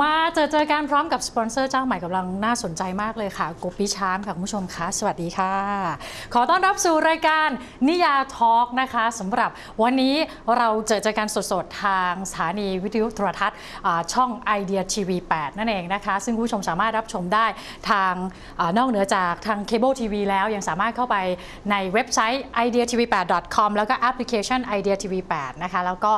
มาเจอเจอกันพร้อมกับสปอนเซอร์เจ้าใหม่กำลังน่าสนใจมากเลยค่ะโกปิชามค่ะคุณผู้ชมคะสวัสดีค่ะ ขอต้อนรับสู่รายการนิยาทอล์กนะคะสำหรับวันนี้เราเจอเจอกันสดๆ ทางสถานีวิทยุโทรทัศน์ช่องไอเดียทีวี8นั่นเองนะคะ ซึ่งผู้ชมสามารถรับชมได้ทางอนอกเหนือจากทางเคเบิลทีวีแล้วยังสามารถเข้าไปในเว็บไซต์ ideatv8.com แล้วก็แอปพลิเคชัน idea tv 8นะคะแล้วก็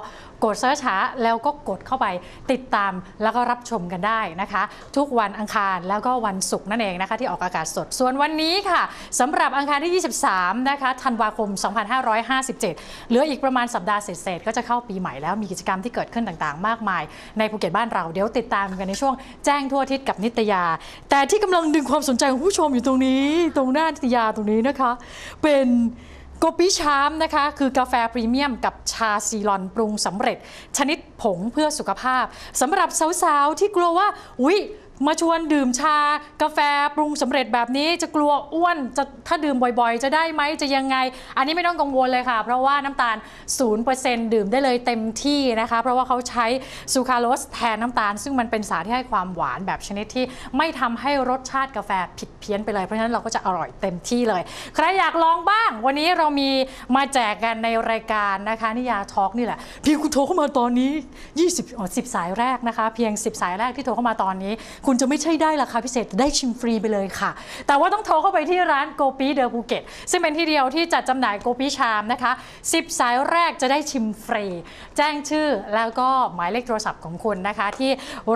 กดเสิร์ชหาแล้วก็กดเข้าไปติดตามแล้วก็รับชมกันได้นะคะ ทุกวันอังคารแล้วก็วันศุกร์นั่นเองนะคะ ที่ออกอากาศสด ส่วนวันนี้ค่ะสำหรับอังคารที่ 23 นะคะธันวาคม 2557 เหลืออีกประมาณสัปดาห์เศษๆก็จะเข้าปีใหม่แล้วมีกิจกรรมที่เกิดขึ้นต่างๆ มากมาย ในภูเก็ตบ้านเราเดี๋ยวติดตามกันในช่วงแจ้งทั่วทิศกับนิตยา แต่ที่กำลังดึงความสนใจของผู้ชมอยู่ตรงนี้ ตรงหน้านิตยาตรงนี้นะคะ เป็น โกปิชามนะคะคือกาแฟพรีเมียมกับชาซีลอนปรุงสำเร็จ ชนิดผงเพื่อสุขภาพสำหรับสาวๆที่กลัวว่าอุ๊ย มาชวนดื่มชากาแฟปรุงสำเร็จแบบนี้จะกลัวอ้วนจะถ้าดื่มบ่อยๆ จะได้ไหมจะยังไง อันนี้ไม่ต้องกังวลเลยค่ะ เพราะว่าน้ำตาล 0%ดื่มได้เลยเต็มที่นะคะ เพราะว่าเขาใช้ซูคราโลสแทนน้ำตาล ซึ่งมันเป็นสารที่ให้ความหวานแบบชนิดที่ไม่ทำให้รสชาติกาแฟผิดเพี้ยนไปเลย เพราะฉะนั้นเราก็จะอร่อยเต็มที่เลย ใครอยากลองบ้าง วันนี้เรามีมาแจกกันในรายการนะคะนิยาทอล์กนี่แหละเพียงคุณโทรเข้ามาตอนนี้ 20อ๋อ10 สายแรกนะคะ เพียง 10 สายแรกที่โทรเข้ามาตอนนี้คุณจะไม่ใช่ได้ราคาพิเศษได้ชิมฟรีไปเลยค่ะ แต่ว่าต้องโทรเข้าไปที่ร้านโกปีเดอภูเก็ตซึ่งเป็นที่เดียวที่จัดจำหน่ายโกปีชามนะคะ 10 สายแรกจะได้ชิมฟรี แจ้งชื่อแล้วก็หมายเลขโทรศัพท์ของคุณนะคะ ที่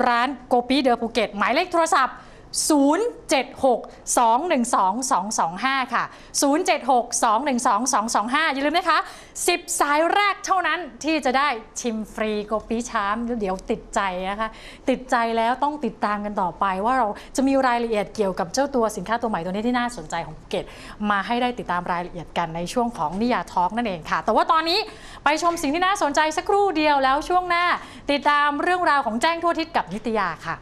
ร้านโกปีเดอภูเก็ตหมายเลขโทรศัพท์ 076-212-225 ค่ะ 076-212-225 อย่าลืมนะคะ 10 สายแรกเท่านั้นที่จะได้ชิมฟรีโกปีชามเดี๋ยวติดใจนะคะ ติดใจแล้วต้องติดตามกันต่อไป ว่าเราจะมีรายละเอียดเกี่ยวกับเจ้าตัวสินค้าตัวใหม่ตัวนี้ที่น่าสนใจของภูเก็ตมาให้ได้ติดตามรายละเอียดกันในช่วงของนิยาทอล์กนั่นเองค่ะ แต่ว่าตอนนี้ไปชมสิ่งที่น่าสนใจสักครู่เดียวแล้วช่วงหน้า ติดตามเรื่องราวของแจ้งทั่วทิศกับนิตยาค่ะ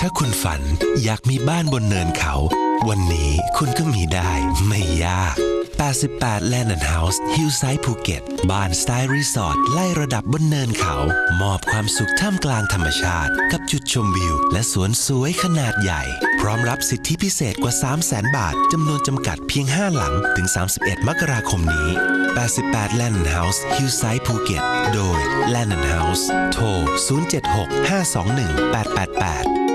ถ้าคุณฝันอยากมีบ้านบนเนินเขา วันนี้คุณก็มีได้ไม่ยาก 88 Land and House Hillside ภูเก็ต บ้านสไตล์รีสอร์ทไล่ระดับบนเนินเขา มอบความสุขท่ามกลางธรรมชาติ กับจุดชมวิว และสวนสวยขนาดใหญ่ พร้อมรับสิทธิพิเศษกว่า 300,000 บาท จำนวนจำกัดเพียง 5 หลัง ถึง 31 มกราคมนี้ 88 Land and House Hillside ภูเก็ต โดย Land and House โทร 076 521 888